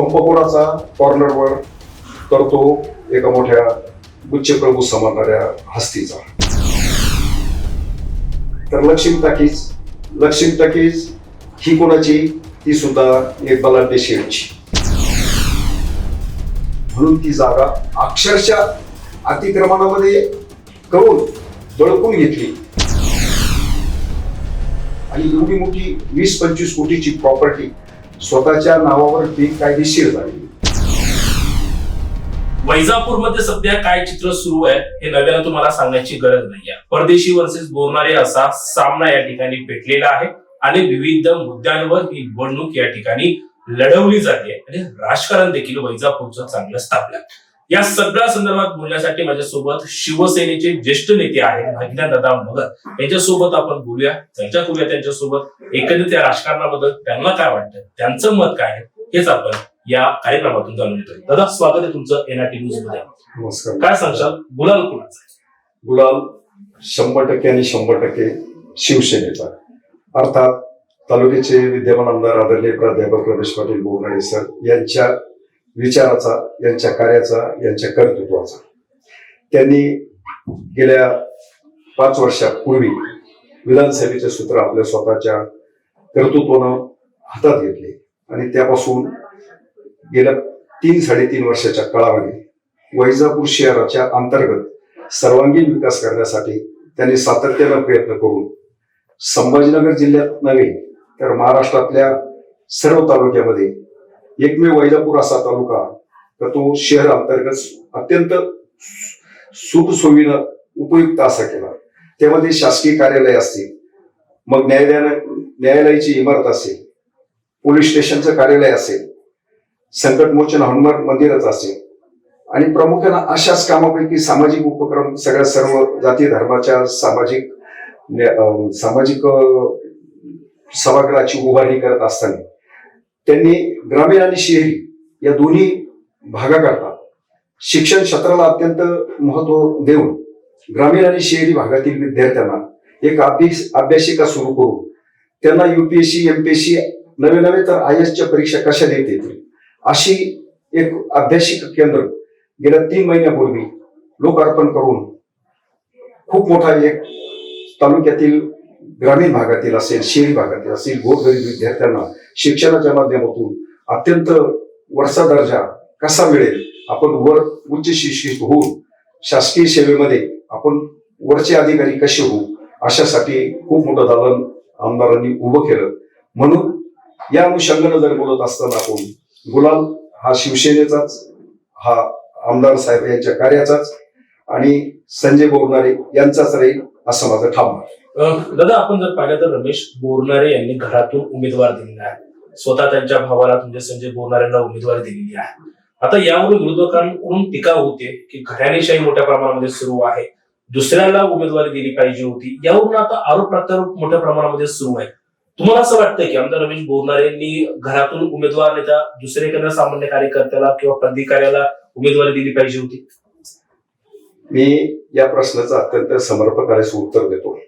पंपकोडाचा कॉर्नरवर तर तो एका मोठ्या गुच्छप्रभू समजणाऱ्या हस्तीचा. तर लक्ष्मी टाकीज लक्ष्मी टाकीज ही कोणाची? ती सुद्धा एक बलाढ्य शेठची. म्हणून ती जागा अक्षरशः अतिक्रमणामध्ये करून दळकून घेतली. आणि एवढी मोठी वीस पंचवीस कोटीची प्रॉपर्टी स्वतःच्या नावावर बेकायदेशीर झाली. वैजापूरमध्ये सध्या काय चित्र सुरू आहे हे नव्यानं तुम्हाला सांगण्याची गरज नाहीये परदेशी वर्सेस बोलणारे असा सामना या ठिकाणी पेटलेला आहे आणि विविध मुद्द्यांवर ही निवडणूक या ठिकाणी लढवली जाते. आणि राजकारण देखील वैजापूरचं चांगलं स्थापलं या सगळ्या संदर्भात बोलण्यासाठी माझ्यासोबत शिवसेनेचे ज्येष्ठ नेते आहेत भागीना दादा मगर. यांच्यासोबत आपण बोलूया चर्चा करूया त्यांच्यासोबत. एकंदरीत या राजकारणाबद्दल त्यांना काय वाटतं? त्यांचं मत काय आहे? हेच आपण या कार्यक्रमातून जाणून घेतोय. दादा स्वागत आहे तुमचं एनआरटी न्यूजमध्ये. नमस्कार. काय सांगशाल? गुलाल कुणाचा? गुलाल शंभर टक्के आणि शंभर टक्के शिवसेनेचा अर्थात तालुक्याचे विद्यमान आमदार आदरणीय प्राध्यापक रमेश पाटील बोरनाळे सर यांच्या विचाराचा यांच्या कार्याचा यांच्या कर्तृत्वाचा. त्यांनी गेल्या पाच वर्षापूर्वी विधानसभेचे सूत्र आपल्या स्वतःच्या कर्तृत्वानं हातात घेतले आणि त्यापासून गेल्या तीन साडेतीन वर्षाच्या काळामध्ये वैजापूर शहराच्या अंतर्गत सर्वांगीण विकास करण्यासाठी त्यांनी सातत्यानं प्रयत्न करून संभाजीनगर जिल्ह्यात नव्हे तर महाराष्ट्रातल्या सर्व तालुक्यामध्ये एकमेव वैजापूर असा तालुका तर तो शहर अंतर्गत अत्यंत सुखसोयीनं उपयुक्त असा केला. त्यामध्ये शासकीय कार्यालय असतील मग न्यायालयानं न्यायालयाची इमारत असेल पोलीस स्टेशनचं कार्यालय असेल संकटमोचन हनुमान मंदिरच असेल आणि प्रामुख्यानं अशाच कामापैकी सामाजिक उपक्रम सगळ्या सर्व जाती धर्माच्या सामाजिक न्या- सामाजिक सभागृहाची उभारणी करत असताना त्यांनी ग्रामीण आणि शहरी या दोन्ही भागाकरता शिक्षण क्षेत्राला अत्यंत महत्त्व देऊन ग्रामीण आणि शहरी भागातील विद्यार्थ्यांना एक अभ्यास अभ्यासिका सुरू करून त्यांना युपीएससी एमपीएससी नवे नवे तर आय एसच्या परीक्षा कशा देता येतील अशी एक अभ्यासिक केंद्र गेल्या तीन महिन्यापूर्वी लोकार्पण करून खूप मोठा एक तालुक्यातील ग्रामीण भागातील असेल शहरी भागातील असेल गोरगरीब विद्यार्थ्यांना शिक्षणाच्या माध्यमातून अत्यंत वरचा दर्जा कसा मिळेल? आपण वर उच्च शिक्षित होऊन शासकीय सेवेमध्ये आपण वरचे अधिकारी कसे होऊ? अशासाठी खूप मोठं दालन आमदारांनी उभं केलं. म्हणून या अनुषंगानं जर बोलत असताना आपण गुलाल हा शिवसेनेचाच हा आमदार साहेब यांच्या कार्याचाच आणि संजय बोरणारे यांचाच राहील असं माझं ठाम आहे. दादा आपण जर पाहिलं तर रमेश बोरनारे यांनी घरातून उमेदवार दिलेला आहे. स्वतः त्यांच्या भावाला म्हणजे संजय बोरनारेंना उमेदवारी दिलेली आहे. आता यावरून विरोधकांकडून टीका होते की घराणेशाही मोठ्या प्रमाणामध्ये सुरू आहे. दुसऱ्याला उमेदवारी दिली पाहिजे होती. यावरून आता आरोप प्रत्यारोप मोठ्या प्रमाणामध्ये सुरू आहे. तुम्हाला असं वाटतं की आमदार रमेश बोरणारे यांनी घरातून उमेदवार नेता दुसऱ्या एखाद्या सामान्य कार्यकर्त्याला किंवा प्राधिकाऱ्याला उमेदवारी दिली पाहिजे होती? मी या प्रश्नाचं अत्यंत समर्पकाने उत्तर देतो.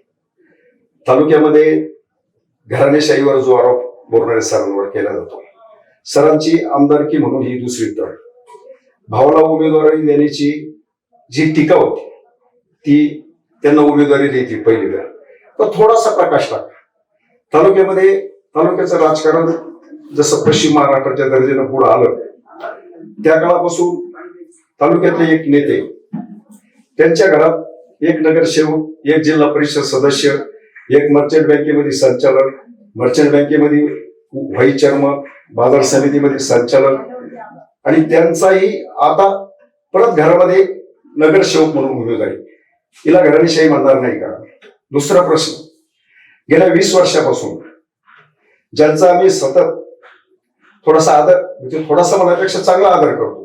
तालुक्यामध्ये घराणेशाहीवर जो आरोप बोरणारे सरांवर केला जातो. सरांची आमदारकी म्हणून ही दुसरी तर भावाला उमेदवारी देण्याची जी टीका होती ती त्यांना उमेदवारी द्यायची पहिली वेळ. तर थोडासा प्रकाश टाका. तालुक्यामध्ये तालुक्याचं राजकारण जसं पश्चिम महाराष्ट्राच्या दर्जेनं पुढे आलं त्या काळापासून तालुक्यातले एक नेते त्यांच्या घरात एक नगरसेवक एक जिल्हा परिषद सदस्य एक मर्चंट बँकेमध्ये संचालक मर्चंट बँकेमध्ये व्हाईस चेअरमन बाजार समितीमध्ये संचालक आणि त्यांचाही आता परत घरामध्ये नगरसेवक म्हणून जाईल तिला घराणेशाही म्हणणार नाही का? दुसरा प्रश्न. गेल्या वीस वर्षापासून ज्यांचा आम्ही सतत थोडासा आदर म्हणजे थोडासा मनापेक्षा चांगला आदर करतो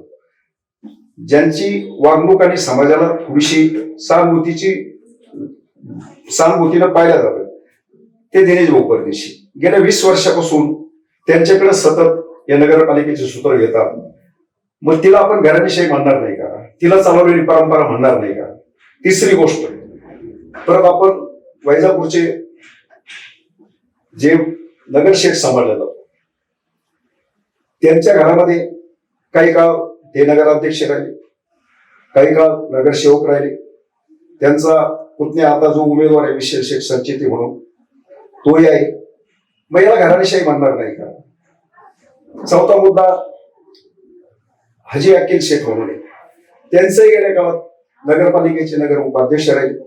ज्यांची वागणूक आणि समाजाला थोडीशी सहानुभूतीची सहानुभूतीनं पाहिल्या जातं ते दिनेश भोकरदेशी गेल्या वीस वर्षापासून त्यांच्याकडे सतत या नगरपालिकेचे सूत्र घेतात. मग तिला आपण घराविषयी म्हणणार नाही का? तिला चालवलेली परंपरा म्हणणार नाही का? तिसरी गोष्ट. परत आपण वैजापूरचे जे नगरशेठ सांभाळले जातो त्यांच्या घरामध्ये काही काळ ते नगराध्यक्ष राहिले काही काळ नगरसेवक राहिले. त्यांचा कुठने आता जो उमेदवार आहे विशेष संचिती म्हणून तोही आहे. मग याला घराणेशाही म्हणणार नाही का? चौथा मुद्दा हजी अकिल शेख म्हणून आहे. त्यांचंही गेल्या काळात नगरपालिकेचे नगर उपाध्यक्ष राहिले.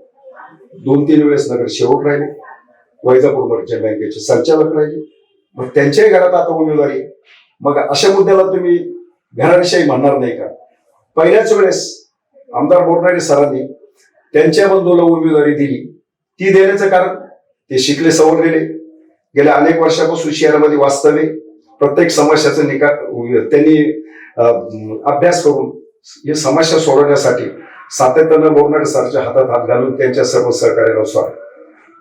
दोन तीन वेळेस नगर शेवट राहिले. वैजापूर मर्चंट बँकेचे संचालक राहिले. मग त्यांच्याही घरात आता उमेदवारी मग अशा मुद्द्याला तुम्ही घराणेशाही म्हणणार नाही का? पहिल्याच वेळेस आमदार बोरनारे सरांनी त्यांच्या बंधूला उमेदवारी दिली. ती देण्याचं कारण? ते शिकले सवरलेले. गेल्या अनेक वर्षापासून शहरामध्ये वास्तव्य प्रत्येक समस्याचा निकाल त्यांनी अभ्यास करून ही समस्या सोडवण्यासाठी सातत्यानं बोरनारे सरच्या हातात हात घालून त्यांच्या सर्व सहकार्यानुसार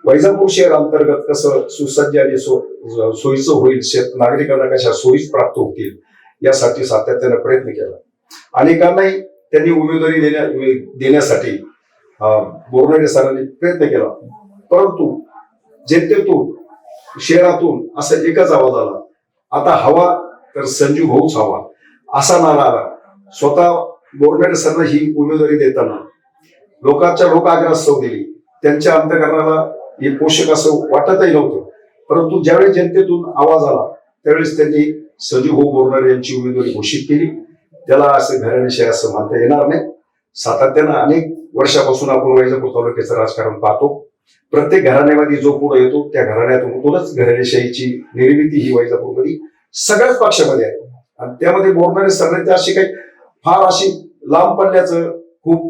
वैजापूर शहर अंतर्गत कसं सुसज्ज आणि सो- सोयीचं होईल शेत नागरिकांना कशा सोयीच प्राप्त होतील यासाठी सातत्यानं प्रयत्न केला. अनेकांनाही त्यांनी उमेदवारी देण्या देण्यासाठी अं, सरांनी प्रयत्न केला. परंतु जनतेतून शहरातून असा एकच आवाज आला. आता हवा तर संजीव भाऊच हवा असा नारा आला. स्वतः बोरनारे सरांना ही उमेदवारी देताना लोकांच्या लोक आग्रह दिली. त्यांच्या अंतकरणाला हे पोषक असं वाटतही नव्हतं. परंतु ज्यावेळेस जनतेतून आवाज आला त्यावेळेस त्यांनी सजीव भाऊ बोरनारे यांची उमेदवारी घोषित केली. त्याला असे घराण्याशिवाय असं मानता येणार नाही. सातत्यानं अनेक वर्षापासून आपण वैजापूर तालुक्याचं राजकारण पाहतो. प्रत्येक घराण्यामध्ये जो पुढे येतो त्या घराण्यातूनच घराण्याशाहीची निर्मिती ही वैजापूरमध्ये सगळ्याच पक्षामध्ये आहे. आणि त्यामध्ये बोलणारे सरने अशी काही फार अशी लांब पडल्याचं खूप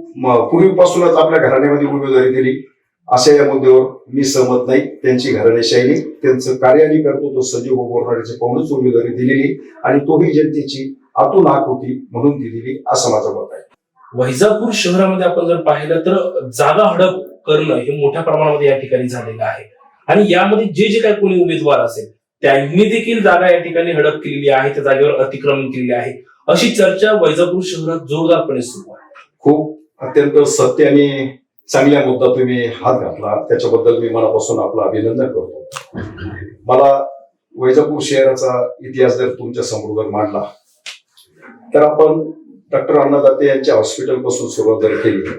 पूर्वीपासूनच आपल्या घराण्यामध्ये उमेदवारी दिली. अशा या मुद्द्यावर मी सहमत नाही. त्यांची घराण्याशाहीने त्यांचं कार्य करतो तो सजीव बोरणाऱ्याचे पाहूनच उमेदवारी दिलेली आणि तोही जनतेची आतून हाक होती म्हणून दिलेली असं माझं मत आहे. वैजापूर शहरामध्ये आपण जर पाहिलं तर जागा हडप करणं हे मोठ्या प्रमाणामध्ये या ठिकाणी झालेलं आहे. आणि यामध्ये जे जे काही कोणी उमेदवार असेल त्यांनी देखील जागा या ठिकाणी हडप केलेली आहे त्या जागेवर अतिक्रमण केले आहे. अशी चर्चा वैजापूर शहरात जोरदारपणे सुरू आहे. खूप अत्यंत सत्य आणि चांगल्या मुद्दा तुम्ही हात घातला. त्याच्याबद्दल मी मनापासून आपलं अभिनंदन करतो. मला वैजापूर शहराचा इतिहास जर तुमच्यासमोर जर मांडला तर आपण डॉक्टर अण्णादाते यांच्या हॉस्पिटलपासून सुरुवात जर केली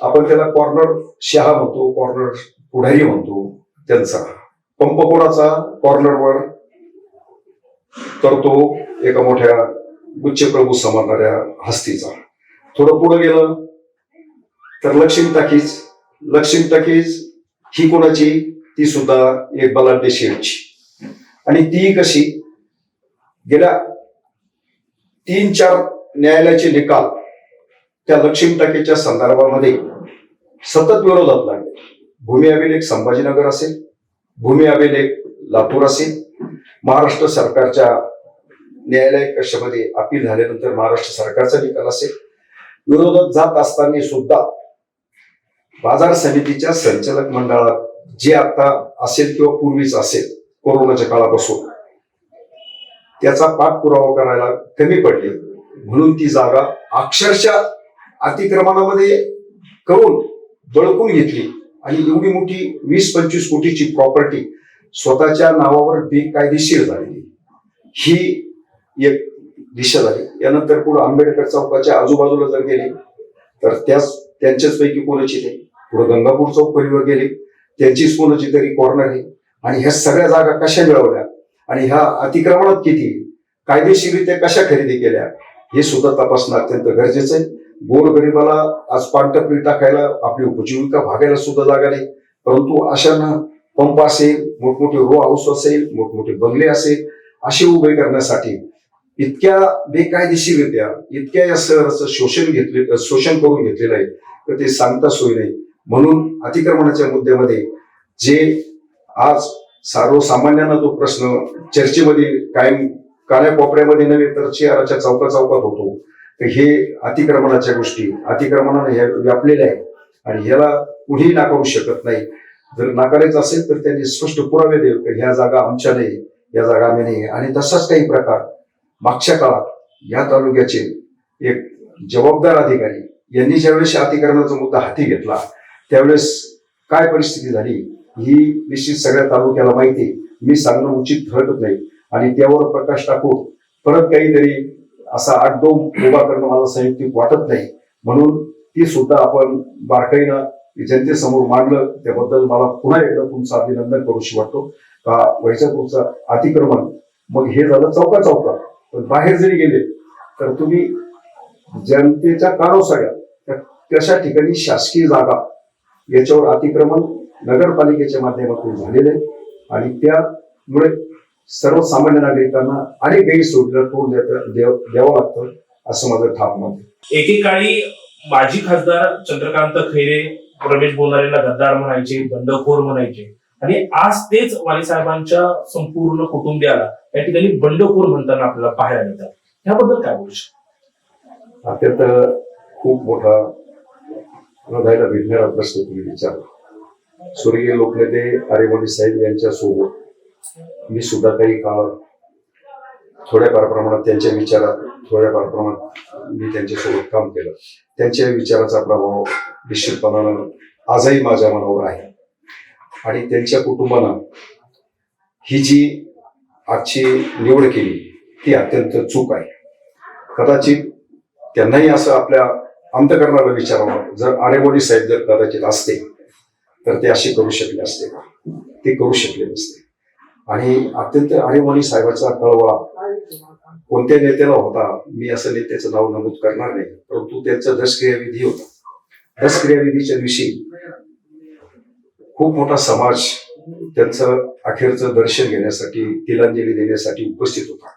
आपण त्याला कॉर्नर शहा म्हणतो कॉर्नर पुढारी म्हणतो त्यांचा. पंप कोणाचा? कॉर्नरवर तर तो एका मोठ्या गुच्छप्रभू समजणाऱ्या हस्तीचा. थोडं पुढं गेलं तर लक्ष्मी टाकीज. लक्ष्मी टाकीज ही कोणाची? ती सुद्धा एक बलाढ्य शेठची. आणि ती कशी? गेल्या तीन चार न्यायालयाचे निकाल त्या लक्ष्मी टाकेच्या संदर्भामध्ये सतत विरोधात लागले. भूमी अभिलेख संभाजीनगर असेल भूमी अभिलेख लातूर असेल महाराष्ट्र सरकारच्या न्यायालय कक्षामध्ये अपील झाल्यानंतर महाराष्ट्र सरकारचा निकाल असेल. विरोधात जात असताना सुद्धा बाजार समितीच्या संचालक मंडळात जे आता असेल किंवा पूर्वीच असेल कोरोनाच्या काळापासून त्याचा पाठपुरावा करायला कमी पडले. म्हणून ती जागा अक्षरशः अतिक्रमणामध्ये करून बळकून घेतली. आणि एवढी मोठी वीस पंचवीस कोटीची प्रॉपर्टी स्वतःच्या नावावर बेकायदेशीर झालेली. ही एक दिशा झाली. यानंतर पुढे आंबेडकर चौकाच्या आजूबाजूला जर गेले तर त्याच त्यांच्याच पैकी कोणाची ते पुढे गंगापूर चौक पलीवर गेले. त्यांचीच कोणाची तरी कॉर्नर आहे. आणि ह्या सगळ्या जागा कशा मिळवल्या? आणि ह्या अतिक्रमणात किती? कायदेशीररित्या कशा खरेदी केल्या? हे सुद्धा तपासणं अत्यंत गरजेचं आहे. गोरगरिबाला आज पांढरपळी टाकायला आपली उपजीविका भागायला सुद्धा जागा नाही. परंतु अशानं पंप असेल मोठमोठे रो हाऊस असेल मोठमोठे बंगले असेल असे उभे करण्यासाठी इतक्या बेकायदेशीरित्या इतक्या या शहराचं शोषण घेतले शोषण करून घेतलेलं आहे तर ते सांगता सोय नाही. म्हणून अतिक्रमणाच्या मुद्द्यामध्ये जे आज सर्वसामान्यांना तो प्रश्न चर्चेमध्ये कायम काल्या कोपऱ्यामध्ये नव्हे तर शहराच्या चौका चौकात होतो. तर हे अतिक्रमणाच्या गोष्टी अतिक्रमणाने ह्या व्यापलेल्या आहे. आणि ह्याला कुणीही नाकारू शकत नाही. जर नाकारायचं असेल तर त्यांनी स्पष्ट पुरावे देऊ की ह्या जागा आमच्या नाही या जागा आम्ही नाही. आणि तसाच काही प्रकार मागच्या काळात या तालुक्याचे एक जबाबदार अधिकारी यांनी ज्यावेळेस अतिक्रमणाचा मुद्दा हाती घेतला त्यावेळेस काय परिस्थिती झाली ही निश्चित सगळ्या तालुक्याला माहिती मी सांगणं उचित ठरत नाही. आणि त्यावर प्रकाश टाकून परत काहीतरी असा आठ उभा करणं मला संयुक्तिक वाटत नाही. म्हणून ती सुद्धा आपण बारकाईनं जनतेसमोर मांडलं. त्याबद्दल मला पुन्हा एकदा तुमचं अभिनंदन करूशी वाटतो. का वैजापूरचं अतिक्रमण मग हे झालं चौका चौका पण बाहेर जरी गेले तर तुम्ही जनतेच्या कानोसाड्या कशा ठिकाणी शासकीय जागा याच्यावर अतिक्रमण नगरपालिकेच्या माध्यमातून झालेले आहे. आणि त्यामुळे सर्वसामान्य नागरिकांना अनेक गैरसोयीला तोंड द्यावं लागतं असं माझं ठाम मत. एकेकाळी माजी खासदार चंद्रकांत खैरे रमेश बोनारेला गद्दार म्हणायचे बंडखोर म्हणायचे. आणि आज तेच वाणी साहेबांच्या संपूर्ण कुटुंबियाला या ठिकाणी बंडखोर म्हणताना आपल्याला पाहायला मिळतात. ह्याबद्दल काय बोलू शकता? अत्यंत खूप मोठा हृदयाला भिडणारा प्रश्न तुम्ही विचारला. स्वर्गीय लोकनेते आरेमोडी साहेब यांच्या सोबत मी सुद्धा काही काळ थोड्याफार प्रमाणात त्यांच्या विचारात थोड्याफार प्रमाणात मी त्यांच्यासोबत काम केलं. त्यांच्या विचाराचा प्रभाव निश्चितपणानं आजही माझ्या मनावर आहे. आणि त्यांच्या कुटुंबानं ही जी आजची निवड केली ती अत्यंत चूक आहे. कदाचित त्यांनाही असं आपल्या अंतकरणाला विचारावं जर आरेवडी साहेब जर कदाचित असते तर ते असे करू शकले असते. ते करू शकले नसते. आणि अत्यंत आरेमोडी साहेबाचा कळवळा कोणत्या नेत्याला होता मी असं नेत्याचं नाव नमूद करणार नाही परंतु त्यांचा दशक्रियाविधी होता. दशक्रियाविधीच्या दिवशी खूप मोठा समाज त्यांचं अखेरचं दर्शन घेण्यासाठी तिलांजली देण्यासाठी उपस्थित होता.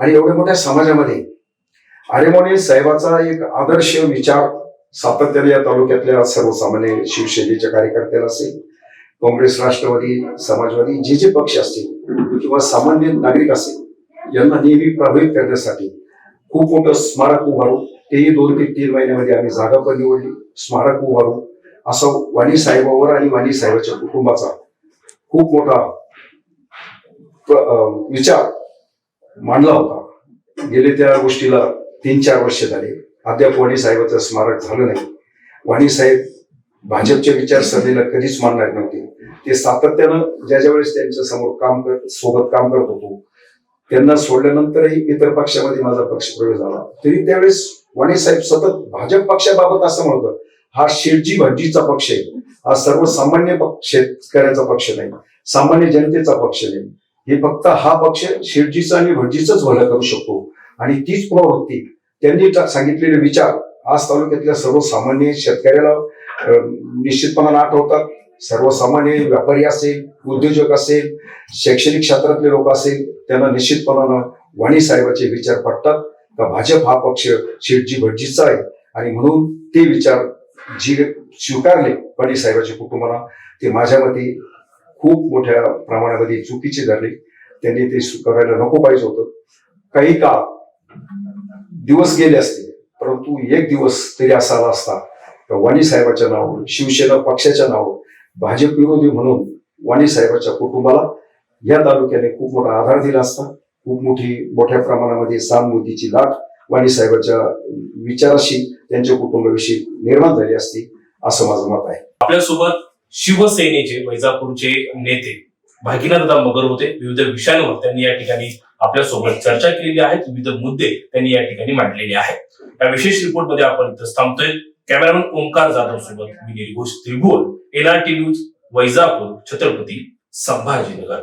आणि एवढ्या मोठ्या समाजामध्ये आरेमोने साहेबाचा एक आदर्श विचार सातत्याने या तालुक्यातल्या सर्वसामान्य शिवसेनेच्या कार्यकर्त्याला असेल काँग्रेस राष्ट्रवादी समाजवादी जे जे पक्ष असतील किंवा सामान्य नागरिक असेल यांना नेहमी प्रभावित करण्यासाठी खूप मोठं स्मारक उभारू तेही दोन ते तीन महिन्यामध्ये आम्ही जागा पण निवडली स्मारक उभारू असं वाणी साहेबावर आणि वाणी साहेबाच्या कुटुंबाचा खूप मोठा विचार मांडला होता. गेले त्या गोष्टीला तीन चार वर्ष झाले. अद्याप वाणी साहेबाचं स्मारक झालं नाही. वाणी साहेब भाजपच्या विचारसरणीला कधीच मानणार नव्हते. ते सातत्यानं ज्या ज्या वेळेस त्यांच्यासमोर काम कर सोबत काम करत होतो त्यांना सोडल्यानंतरही इतर पक्षामध्ये माझा पक्ष प्रवेश झाला. तरी त्यावेळेस वाणी साहेब सतत भाजप पक्षाबाबत असं म्हणत हा शेटजी भटजीचा पक्ष आहे. हा सर्वसामान्य पक्ष शेतकऱ्याचा पक्ष नाही. सामान्य जनतेचा पक्ष नाही. हे फक्त हा पक्ष शेटजीचा आणि भटजीचाच भलं करू शकतो. आणि तीच प्रवृत्ती त्यांनी सांगितलेले विचार आज तालुक्यातल्या सर्वसामान्य शेतकऱ्याला निश्चितपणानं आठवतात. सर्वसामान्य व्यापारी असेल उद्योजक असेल शैक्षणिक क्षेत्रातले लोक असेल त्यांना निश्चितपणानं वाणी साहेबाचे विचार पटतात. का भाजप हा पक्ष शेटजी भटजीचा आहे? आणि म्हणून ते विचार जी स्वीकारले वाणी साहेबाच्या कुटुंबाला ते माझ्या मते खूप मोठ्या प्रमाणामध्ये चुकीचे झाले. त्यांनी ते स्वीकारायला नको पाहिजे होतं. काही काळ दिवस गेले असते परंतु एक दिवस तरी असा आला असता. तर वाणी साहेबाच्या नावावर शिवसेना पक्षाच्या नावावर भाजप विरोधी म्हणून वाणी साहेबाच्या कुटुंबाला या तालुक्याने खूप मोठा आधार दिला असता. खूप मोठी मोठ्या प्रमाणामध्ये सहानुभूतीची लाट वाणी साहेबाच्या विचाराशी त्यांच्या कुटुंबाविषयी निर्माण झाली असती असं माझं मत आहे. आपल्यासोबत शिवसेनेचे वैजापूरचे नेते भागीनाथ मगर होते. विविध विषयांवर त्यांनी या ठिकाणी आपल्यासोबत चर्चा केलेली आहे विविध मुद्दे त्यांनी या ठिकाणी मांडलेले आहेत. या विशेष रिपोर्टमध्ये आपण इथं थांबतोय. कॅमेरामन ओंकार जाधव सोबत मी निर्घोष त्रिभुवन एनआरटी न्यूज वैजापूर छत्रपती संभाजीनगर.